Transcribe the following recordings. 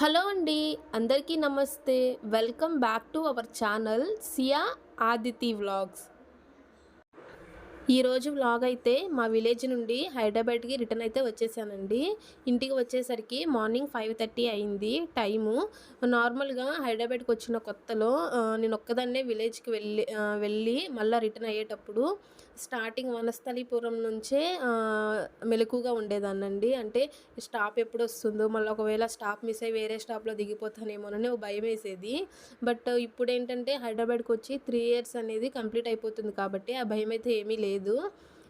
Hello అండి అందరికీ నమస్తే. Welcome back to our channel Siya Aditi vlogs. ఈరోజు వ్లాగ్ అయితే మా విలేజ్ నుండి హైదరాబాద్కి రిటర్న్ అయితే వచ్చేసానండి. ఇంటికి వచ్చేసరికి మార్నింగ్ ఫైవ్ థర్టీ అయింది టైము. నార్మల్గా హైదరాబాద్కి వచ్చిన కొత్తలో నేను ఒక్కదాన్నే విలేజ్కి వెళ్ళి వెళ్ళి మళ్ళీ రిటర్న్ అయ్యేటప్పుడు స్టార్టింగ్ వనస్థలీపురం నుంచే మెలకుగా ఉండేదాన్నండి. అంటే స్టాప్ ఎప్పుడు వస్తుందో మళ్ళీ ఒకవేళ స్టాప్ మిస్ అయ్యి వేరే స్టాప్లో దిగిపోతానేమోనని ఒక భయం వేసేది. బట్ ఇప్పుడు ఏంటంటే హైదరాబాద్కి వచ్చి త్రీ ఇయర్స్ అనేది కంప్లీట్ అయిపోతుంది కాబట్టి ఆ భయం అయితే ఏమీ లేదు. లేదు.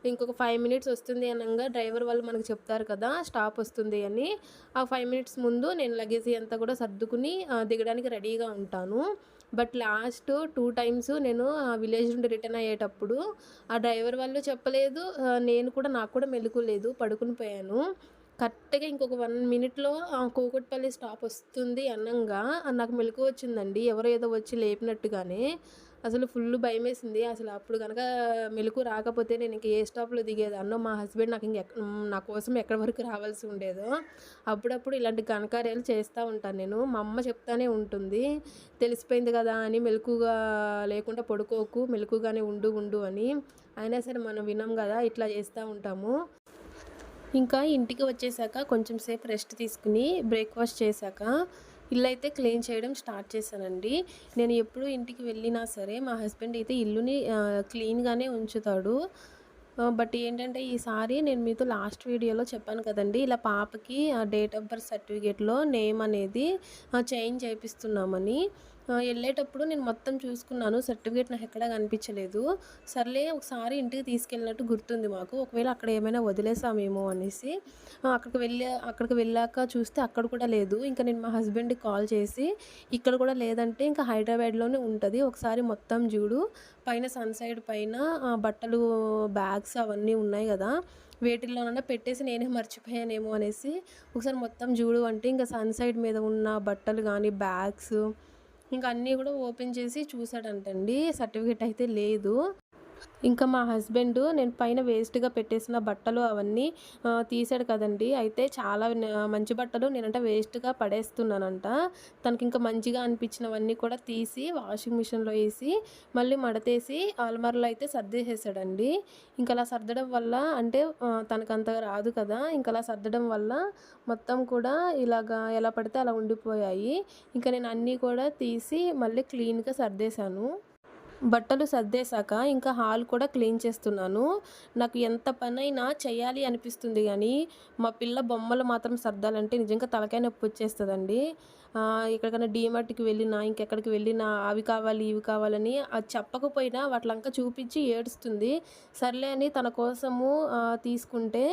ఇంకొక ఫైవ్ మినిట్స్ వస్తుంది అనగా డ్రైవర్ వాళ్ళు మనకు చెప్తారు కదా స్టాప్ వస్తుంది అని. ఆ ఫైవ్ మినిట్స్ ముందు నేను లగేజ్ అంతా కూడా సర్దుకుని దిగడానికి రెడీగా ఉంటాను. బట్ లాస్ట్ టూ టైమ్స్ నేను ఆ విలేజ్ నుండి రిటర్న్ అయ్యేటప్పుడు ఆ డ్రైవర్ వాళ్ళు చెప్పలేదు నేను కూడా నాకు కూడా మెలకు లేదు పడుకుని పోయాను. కరెక్ట్గా ఇంకొక వన్ మినిట్లో కూకట్పల్లి స్టాప్ వస్తుంది అన్నంగా. నాకు మెలకు వచ్చిందండి. ఎవరో ఏదో వచ్చి లేపినట్టుగానే అసలు ఫుల్ భయం వేసింది అసలు అప్పుడు కనుక మెలకు రాకపోతే నేను ఇంక ఏ స్టాప్లో దిగేదాన్నో మా హస్బెండ్ నాకు ఇంక నా కోసం ఎక్కడి వరకు రావాల్సి ఉండేదో అప్పుడప్పుడు ఇలాంటి ఘనకార్యాలు చేస్తూ ఉంటాను నేను. మా అమ్మ చెప్తానే ఉంటుంది. తెలిసిపోయింది కదా అని మెలకుగా లేకుండా పడుకోకు మెలకుగానే ఉండు ఉండు అని. అయినా సరే మనం విన్నాం కదా ఇట్లా చేస్తూ ఉంటాము. ఇంకా ఇంటికి వచ్చేసాక కొంచెం సేపు రెస్ట్ తీసుకుని బ్రేక్ఫాస్ట్ చేశాక ఇల్లు అయితే క్లీన్ చేయడం స్టార్ట్ చేశానండి. నేను ఎప్పుడు ఇంటికి వెళ్ళినా సరే మా హస్బెండ్ అయితే ఇల్లుని క్లీన్గానే ఉంచుతాడు. బట్ ఏంటంటే ఈసారి నేను మీతో లాస్ట్ వీడియోలో చెప్పాను కదండి ఇలా పాపకి డేట్ ఆఫ్ బర్త్ సర్టిఫికేట్లో నేమ్ అనేది చేంజ్ చేపిస్తున్నామని. వెళ్ళేటప్పుడు నేను మొత్తం చూసుకున్నాను. సర్టిఫికేట్ నాకు ఎక్కడా కనిపించలేదు. సర్లే ఒకసారి ఇంటికి తీసుకెళ్ళినట్టు గుర్తుంది మాకు. ఒకవేళ అక్కడ ఏమైనా వదిలేసామేమో అనేసి అక్కడికి వెళ్ళి అక్కడికి వెళ్ళాక చూస్తే అక్కడ కూడా లేదు. ఇంకా నేను మా హస్బెండ్కి కాల్ చేసి ఇక్కడ కూడా లేదంటే ఇంకా హైదరాబాద్లోనే ఉంటుంది. ఒకసారి మొత్తం చూడు. పైన సన్ సైడ్ పైన బట్టలు బ్యాగ్స్ అవన్నీ ఉన్నాయి కదా. వేటిల్లోనన్నా పెట్టేసి నేనే మర్చిపోయానేమో అనేసి ఒకసారి మొత్తం చూడు అంటే ఇంకా సన్ సైడ్ మీద ఉన్న బట్టలు కానీ బ్యాగ్స్ ఇంకా అన్నీ కూడా ఓపెన్ చేసి చూసాడంటండి సర్టిఫికేట్ అయితే లేదు. ఇంకా మా హస్బెండ్ నేను పైన వేస్ట్గా పెట్టేసిన బట్టలు అవన్నీ తీసాడు కదండి. అయితే చాలా మంచి బట్టలు నేనంటే వేస్ట్గా పడేస్తున్నానంట. తనకి ఇంకా మంచిగా అనిపించినవన్నీ కూడా తీసి వాషింగ్ మిషన్లో వేసి మళ్ళీ మడతేసి అల్మార్లో అయితే సర్దేసేసాడండి. ఇంకా అలా సర్దడం వల్ల అంటే ఆ, తనకు అంతగా రాదు కదా. ఇంకా అలా సర్దడం వల్ల మొత్తం కూడా ఇలాగా ఎలా పడితే అలా ఉండిపోయాయి. ఇంకా నేను అన్నీ కూడా తీసి మళ్ళీ క్లీన్గా సర్దేశాను. బట్టలు సర్దేశాక ఇంకా హాల్ కూడా క్లీన్ చేస్తున్నాను. నాకు ఎంత పనైనా చేయాలి అనిపిస్తుంది కానీ మా పిల్ల బొమ్మలు మాత్రం సర్దాలంటే నిజంగా తలకాయ నొప్పి వచ్చేస్తుందండి. ఎక్కడికైనా డీమార్ట్కి వెళ్ళినా ఇంకెక్కడికి వెళ్ళినా అవి కావాలి ఇవి కావాలని అది చెప్పకపోయినా వాటిలంక చూపించి ఏడుస్తుంది. సర్లే అని తన కోసము తీసుకుంటే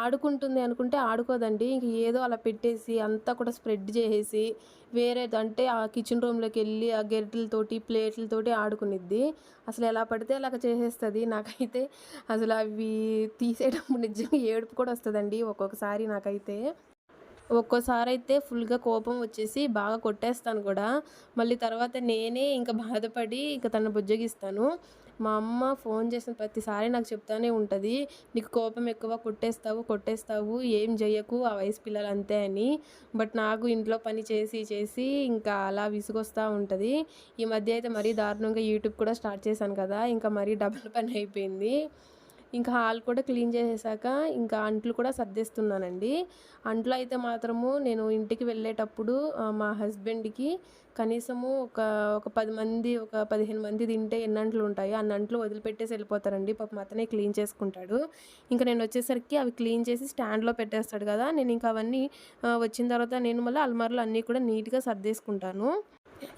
ఆడుకుంటుంది అనుకుంటే ఆడుకోదండి. ఇంక ఏదో అలా పెట్టేసి అంతా కూడా స్ప్రెడ్ చేసేసి వేరే అంటే ఆ కిచెన్ రూమ్లోకి వెళ్ళి ఆ గెరిటలతోటి ప్లేట్లతోటి ఆడుకునిద్ది. అసలు ఎలా పడితే అలాగ చేసేస్తుంది. నాకైతే అసలు అవి తీసేటప్పుడు నిజంగా ఏడుపు కూడా వస్తుందండి ఒక్కొక్కసారి నాకైతే. ఒక్కోసారి అయితే ఫుల్గా కోపం వచ్చేసి బాగా కొట్టేస్తాను కూడా. మళ్ళీ తర్వాత నేనే ఇంకా బాధపడి ఇంకా తను బుజ్జగిస్తాను. మా అమ్మ ఫోన్ చేసిన ప్రతిసారి నాకు చెప్తానే ఉంటుంది నీకు కోపం ఎక్కువ కొట్టేస్తావు కొట్టేస్తావు ఏం చెయ్యకు ఆ వయసు పిల్లలు అంతే అని. బట్ నాకు ఇంట్లో పని చేసి చేసి ఇంకా అలా విసుగొస్తూ ఉంటుంది. ఈ మధ్య అయితే మరీ దారుణంగా యూట్యూబ్ కూడా స్టార్ట్ చేశాను కదా ఇంకా మరీ డబుల్ పని అయిపోయింది. ఇంకా హాల్ కూడా క్లీన్ చేసేసాక ఇంకా అంట్లు కూడా సర్దేస్తున్నానండి. అంట్లు అయితే మాత్రము నేను ఇంటికి వెళ్ళేటప్పుడు మా హస్బెండ్కి కనీసము ఒక ఒక పది మంది ఒక పదిహేను మంది తింటే ఎన్ని అంట్లు ఉంటాయో అన్ని అంట్లు వదిలిపెట్టేసి వెళ్ళిపోతారండి. పాపం అతనే క్లీన్ చేసుకుంటాడు. ఇంకా నేను వచ్చేసరికి అవి క్లీన్ చేసి స్టాండ్లో పెట్టేస్తాడు కదా నేను ఇంకా అవన్నీ వచ్చిన తర్వాత నేను మళ్ళీ అల్మార్లో అన్నీ కూడా నీట్గా సర్దేసుకుంటాను.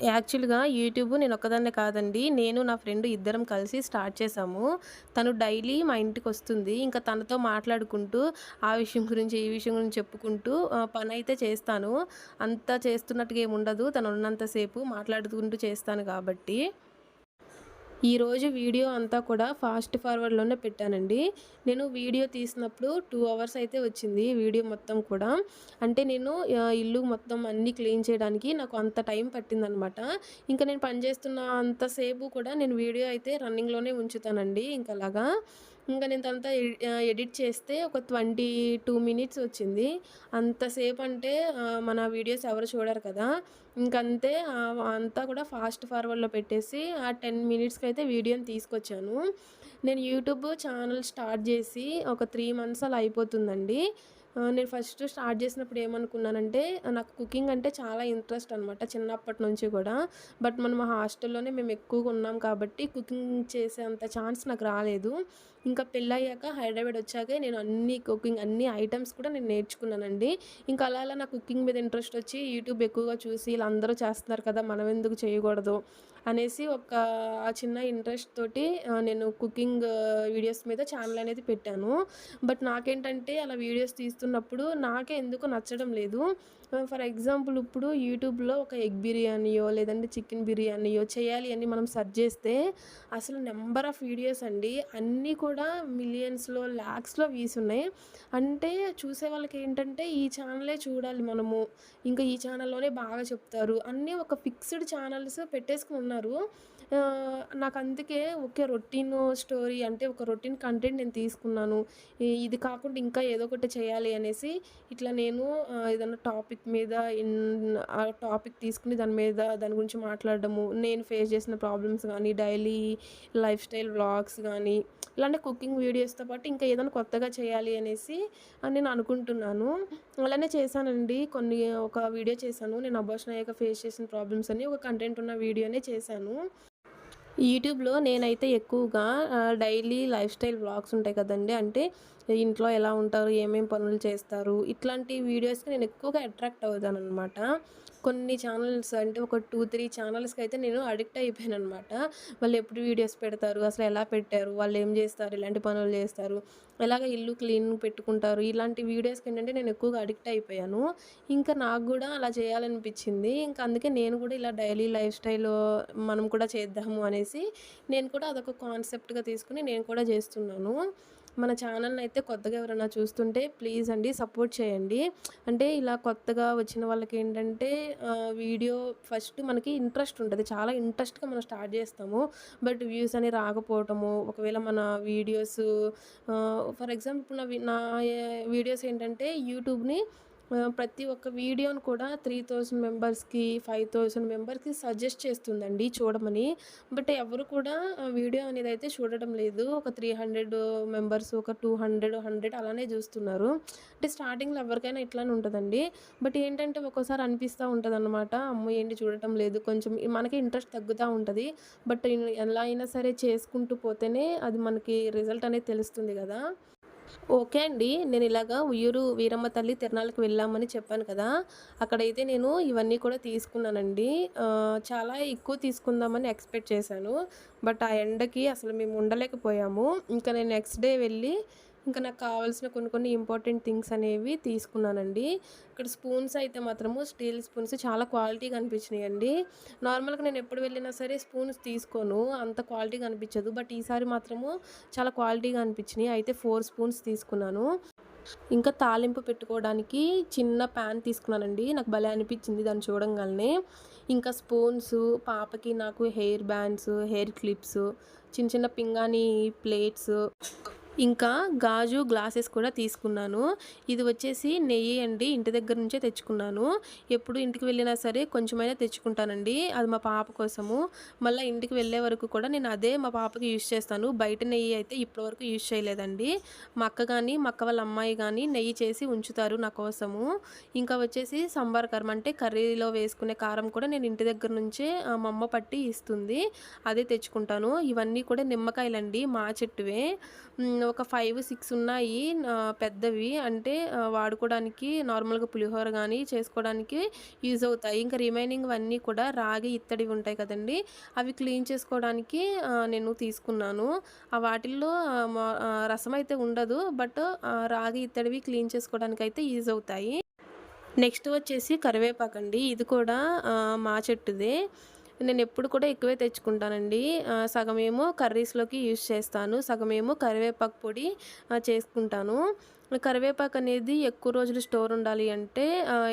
యాక్చువల్గా యూట్యూబ్ నేను ఒక్కదాన్నే కాదండి. నేను నా ఫ్రెండ్ ఇద్దరం కలిసి స్టార్ట్ చేసాము. తను డైలీ మా ఇంటికి వస్తుంది. ఇంకా తనతో మాట్లాడుకుంటూ ఆ విషయం గురించి ఈ విషయం గురించి చెప్పుకుంటూ పని అయితే చేస్తాను. అంతా చేస్తున్నట్టుగా ఏమి ఉండదు తను ఉన్నంతసేపు మాట్లాడుకుంటూ చేస్తాను కాబట్టి. ఈరోజు వీడియో అంతా కూడా ఫాస్ట్ ఫార్వర్డ్లోనే పెట్టానండి. నేను వీడియో తీసినప్పుడు టూ అవర్స్ అయితే వచ్చింది వీడియో మొత్తం కూడా. అంటే నేను ఇల్లు మొత్తం అన్నీ క్లీన్ చేయడానికి నాకు అంత టైం పట్టిందనమాట. ఇంకా నేను పనిచేస్తున్న అంతసేపు కూడా నేను వీడియో అయితే రన్నింగ్లోనే ఉంచుతానండి. ఇంకా అలాగా ఇంకా నేను తర్వాత ఎడి ఎడిట్ చేస్తే ఒక ట్వంటీ టూ మినిట్స్ వచ్చింది. అంతసేపు అంటే మన వీడియోస్ ఎవరు చూడరు కదా. ఇంకంతే అంతా కూడా ఫాస్ట్ ఫార్వర్డ్లో పెట్టేసి ఆ టెన్ మినిట్స్కి అయితే వీడియోని తీసుకొచ్చాను. నేను యూట్యూబ్ ఛానల్ స్టార్ట్ చేసి ఒక త్రీ మంత్స్ అలా అయిపోతుందండి. నేను ఫస్ట్ స్టార్ట్ చేసినప్పుడు ఏమనుకున్నానంటే నాకు కుకింగ్ అంటే చాలా ఇంట్రెస్ట్ అనమాట చిన్నప్పటి నుంచి కూడా. బట్ మనం హాస్టల్లోనే మేము ఎక్కువగా ఉన్నాం కాబట్టి కుకింగ్ చేసేంత ఛాన్స్ నాకు రాలేదు. ఇంకా పెళ్ళయ్యాక హైదరాబాద్ వచ్చాకే నేను అన్ని కుకింగ్ అన్ని ఐటమ్స్ కూడా నేను నేర్చుకున్నానండి. ఇంకా అలా అలా నాకు కుకింగ్ మీద ఇంట్రెస్ట్ వచ్చి యూట్యూబ్ ఎక్కువగా చూసి ఇలా అందరూ చేస్తున్నారు కదా మనం ఎందుకు చేయకూడదు అనేసి ఒక ఆ చిన్న ఇంట్రెస్ట్ తోటి నేను కుకింగ్ వీడియోస్ మీద ఛానల్ అనేది పెట్టాను. బట్ నాకేంటంటే అలా వీడియోస్ చేస్తున్నప్పుడు నాకే ఎందుకు నచ్చడం లేదు. ఫర్ ఎగ్జాంపుల్ ఇప్పుడు యూట్యూబ్లో ఒక ఎగ్ బిర్యానీయో లేదంటే చికెన్ బిర్యానీయో చేయాలి అని మనం సెర్చ్ చేస్తే అసలు నెంబర్ ఆఫ్ వీడియోస్ అండి అన్నీ కూడా మిలియన్స్లో ల్యాక్స్లో వ్యూస్ ఉన్నాయి. అంటే చూసే వాళ్ళకి ఏంటంటే ఈ ఛానలే చూడాలి మనము. ఇంకా ఈ ఛానల్లోనే బాగా చెప్తారు. అన్నీ ఒక ఫిక్స్డ్ ఛానల్స్ పెట్టేసుకుని ఉన్నారు. నాకు అందుకే ఒకే రొటీన్ స్టోరీ అంటే ఒక రొటీన్ కంటెంట్ నేను తీసుకున్నాను. ఇది కాకుండా ఇంకా ఏదో ఒకటి చేయాలి అనేసి ఇట్లా నేను ఏదైనా టాపిక్ మీద ఇన్- ఆ టాపిక్ తీసుకుని దాని మీద దాని గురించి మాట్లాడడము నేను ఫేస్ చేసిన ప్రాబ్లమ్స్ కానీ డైలీ లైఫ్ స్టైల్ వ్లాగ్స్ కానీ ఇలాంటి కుకింగ్ వీడియోస్తో పాటు ఇంకా ఏదైనా కొత్తగా చేయాలి అనేసి నేను అనుకుంటున్నాను. అలానే చేశానండి. కొన్ని ఒక వీడియో చేశాను. నేను అబార్షన్ అయ్యాక ఫేస్ చేసిన ప్రాబ్లమ్స్ అని ఒక కంటెంట్ ఉన్న వీడియోనే చేశాను. యూట్యూబ్లో నేనైతే ఎక్కువగా డైలీ లైఫ్ స్టైల్ వ్లాగ్స్ ఉంటాయి కదండి. అంటే ఇంట్లో ఎలా ఉంటారు ఏమేం పనులు చేస్తారు ఇట్లాంటి వీడియోస్కి నేను ఎక్కువగా అట్రాక్ట్ అవుతాను అనమాట కొన్ని ఛానల్స్ అంటే ఒక టూ త్రీ ఛానల్స్కి అయితే నేను అడిక్ట్ అయిపోయాను అనమాట వాళ్ళు ఎప్పుడు వీడియోస్ పెడతారు అసలు ఎలా పెట్టారు వాళ్ళు ఏం చేస్తారు ఇలాంటి పనులు చేస్తారు ఎలాగ ఇల్లు క్లీన్ పెట్టుకుంటారు ఇలాంటి వీడియోస్కి ఏంటంటే నేను ఎక్కువగా అడిక్ట్ అయిపోయాను. ఇంకా నాకు కూడా అలా చేయాలనిపించింది. ఇంకా అందుకే నేను కూడా ఇలా డైలీ లైఫ్ స్టైల్ మనం కూడా చేద్దాము అనేసి నేను కూడా అదొక కాన్సెప్ట్గా తీసుకుని నేను కూడా చేస్తున్నాను. మన ఛానల్ని అయితే కొత్తగా ఎవరైనా చూస్తుంటే ప్లీజ్ అండి సపోర్ట్ చేయండి. అంటే ఇలా కొత్తగా వచ్చిన వాళ్ళకి ఏంటంటే వీడియో ఫస్ట్ మనకి ఇంట్రెస్ట్ ఉంటుంది. చాలా ఇంట్రెస్ట్గా మనం స్టార్ట్ చేస్తాము. బట్ వ్యూస్ అని రాకపోవటము ఒకవేళ మన వీడియోస్ ఫర్ ఎగ్జాంపుల్ నా నా వీడియోస్ ఏంటంటే యూట్యూబ్ని ప్రతి ఒక్క వీడియోని కూడా త్రీ థౌజండ్ మెంబర్స్కి ఫైవ్ థౌజండ్ మెంబర్స్కి సజెస్ట్ చేస్తుందండి చూడమని. బట్ ఎవరు కూడా వీడియో అనేది అయితే చూడడం లేదు. ఒక త్రీ హండ్రెడ్ మెంబర్స్ ఒక టూ హండ్రెడ్ హండ్రెడ్ అలానే చూస్తున్నారు. అంటే స్టార్టింగ్లో ఎవరికైనా ఇట్లానే ఉంటుందండి. బట్ ఏంటంటే ఒక్కోసారి అనిపిస్తూ ఉంటుంది అనమాట అమ్మ ఏంటి చూడటం లేదు. కొంచెం మనకి ఇంట్రెస్ట్ తగ్గుతూ ఉంటుంది. బట్ ఎలా అయినా సరే చేసుకుంటూ పోతేనే అది మనకి రిజల్ట్ అనేది తెలుస్తుంది కదా. ఓకే అండి. నేను ఇలాగా ఉయ్యూరు వీరమ్మ తల్లి తిరణాలకు వెళ్ళామని చెప్పాను కదా అక్కడైతే నేను ఇవన్నీ కూడా తీసుకున్నానండి. చాలా ఎక్కువ తీసుకుందామని ఎక్స్పెక్ట్ చేశాను. బట్ ఆ ఎండకి అసలు మేము ఉండలేకపోయాము. ఇంకా నేను నెక్స్ట్ డే వెళ్ళి ఇంకా నాకు కావాల్సిన కొన్ని కొన్ని ఇంపార్టెంట్ థింగ్స్ అనేవి తీసుకున్నానండి. ఇక్కడ స్పూన్స్ అయితే మాత్రము స్టీల్ స్పూన్స్ చాలా క్వాలిటీగా అనిపించినాయి అండి నార్మల్గా నేను ఎప్పుడు వెళ్ళినా సరే స్పూన్స్ తీసుకోను. అంత క్వాలిటీగా అనిపించదు బట్ ఈసారి మాత్రము చాలా క్వాలిటీగా అనిపించినాయి అయితే ఫోర్ స్పూన్స్ తీసుకున్నాను. ఇంకా తాలింపు పెట్టుకోవడానికి చిన్న ప్యాన్ తీసుకున్నానండి. నాకు భలే అనిపించింది దాన్ని చూడంగానే. ఇంకా స్పూన్స్ పాపకి నాకు హెయిర్ బ్యాండ్స్ హెయిర్ క్లిప్స్ చిన్న చిన్న పింగాణి ప్లేట్స్. ఇంకా గాజు గ్లాసెస్ కూడా తీసుకున్నాను. ఇది వచ్చేసి నెయ్యి అండి. ఇంటి దగ్గర నుంచే తెచ్చుకున్నాను. ఎప్పుడు ఇంటికి వెళ్ళినా సరే కొంచెమైనా తెచ్చుకుంటానండి. అది మా పాప కోసము. మళ్ళీ ఇంటికి వెళ్ళే వరకు కూడా నేను అదే మా పాపకి యూజ్ చేస్తాను. బయట నెయ్యి అయితే ఇప్పటివరకు యూజ్ చేయలేదండి. మా అక్క కానీ మా అక్క వాళ్ళ అమ్మాయి కానీ నెయ్యి చేసి ఉంచుతారు నా కోసము. ఇంకా వచ్చేసి సంబార్ కారం అంటే కర్రీలో వేసుకునే కారం కూడా నేను ఇంటి దగ్గర నుంచే మా అమ్మ పట్టి ఇస్తుంది. అదే తెచ్చుకుంటాను. ఇవన్నీ కూడా నిమ్మకాయలండి మా చెట్టువే. ఒక ఫైవ్ సిక్స్ ఉన్నాయి పెద్దవి. అంటే వాడుకోవడానికి నార్మల్గా పులిహోర కానీ చేసుకోవడానికి యూజ్ అవుతాయి. ఇంకా రిమైనింగ్ అన్నీ కూడా రాగి ఇత్తడివి ఉంటాయి కదండి అవి క్లీన్ చేసుకోవడానికి నేను తీసుకున్నాను. ఆ వాటిల్లో మా- రసం అయితే ఉండదు బట్ రాగి ఇత్తడివి క్లీన్ చేసుకోవడానికి అయితే యూజ్ అవుతాయి. నెక్స్ట్ వచ్చేసి కరివేపాకు అండి ఇది కూడా మా చెట్టుదే. నేను ఎప్పుడు కూడా ఎక్కువే తెచ్చుకుంటానండి. సగం సగమేమో కర్రీస్లోకి యూజ్ చేస్తాను. సగమేమో కరివేపాకు పొడి చేసుకుంటాను. కరివేపాకు అనేది ఎక్కువ రోజులు స్టోర్ ఉండాలి అంటే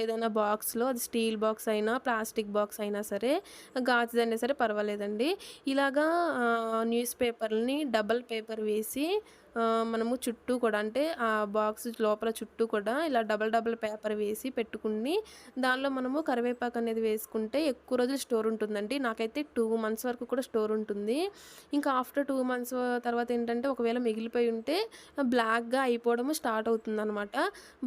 ఏదైనా బాక్స్లో అది స్టీల్ బాక్స్ అయినా ప్లాస్టిక్ బాక్స్ అయినా సరే గాజుదైనా సరే పర్వాలేదండి. ఇలాగా న్యూస్ పేపర్ని డబల్ పేపర్ వేసి మనము చుట్టూ కూడా అంటే ఆ బాక్స్ లోపల చుట్టూ కూడా ఇలా డబల్ డబల్ పేపర్ వేసి పెట్టుకుని దానిలో మనము కరివేపాకు అనేది వేసుకుంటే ఎక్కువ రోజులు స్టోర్ ఉంటుందండి. నాకైతే టూ మంత్స్ వరకు కూడా స్టోర్ ఉంటుంది. ఇంకా ఆఫ్టర్ టూ మంత్స్ తర్వాత ఏంటంటే ఒకవేళ మిగిలిపోయి ఉంటే బ్లాక్గా అయిపోవడం స్టార్ట్ అవుతుంది అనమాట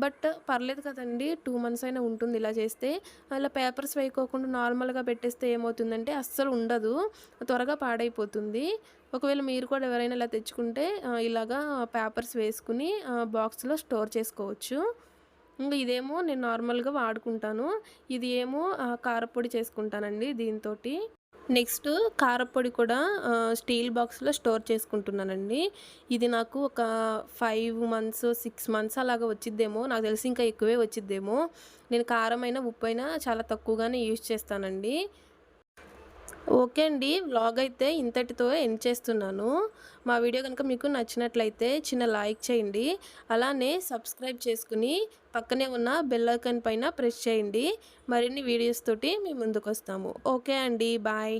బట్ పర్లేదు కదండి టూ మంత్స్ అయినా ఉంటుంది ఇలా చేస్తే. అలా పేపర్స్ వేయకోకుండా నార్మల్గా పెట్టేస్తే ఏమవుతుందంటే అస్సలు ఉండదు. త్వరగా పాడైపోతుంది. ఒకవేళ మీరు కూడా ఎవరైనా ఇలా తెచ్చుకుంటే ఇలాగా పేపర్స్ వేసుకుని బాక్స్లో స్టోర్ చేసుకోవచ్చు. ఇంకా ఇదేమో నేను నార్మల్గా వాడుకుంటాను. ఇది ఏమో కారపొడి చేసుకుంటానండి దీంతో నెక్స్ట్ కారపొడి కూడా స్టీల్ బాక్స్లో స్టోర్ చేసుకుంటున్నానండి. ఇది నాకు ఒక ఫైవ్ మంత్స్ సిక్స్ మంత్స్ అలాగా వచ్చిద్దేమో. నాకు తెలిసి ఇంకా ఎక్కువే వచ్చిద్దేమో. నేను కారమైన ఉప్పు అయినా చాలా తక్కువగానే యూజ్ చేస్తానండి. ఓకే అండి. వ్లాగ్ అయితే ఇంతటితో ఎండ్ చేస్తున్నాను. మా వీడియో కనుక మీకు నచ్చినట్లయితే చిన్న లైక్ చేయండి. అలానే సబ్స్క్రైబ్ చేసుకుని పక్కనే ఉన్న బెల్ ఐకాన్ పైన ప్రెస్ చేయండి. మరిన్ని వీడియోస్ తోటి మేము ముందుకు వస్తాము ఓకే అండి. బాయ్.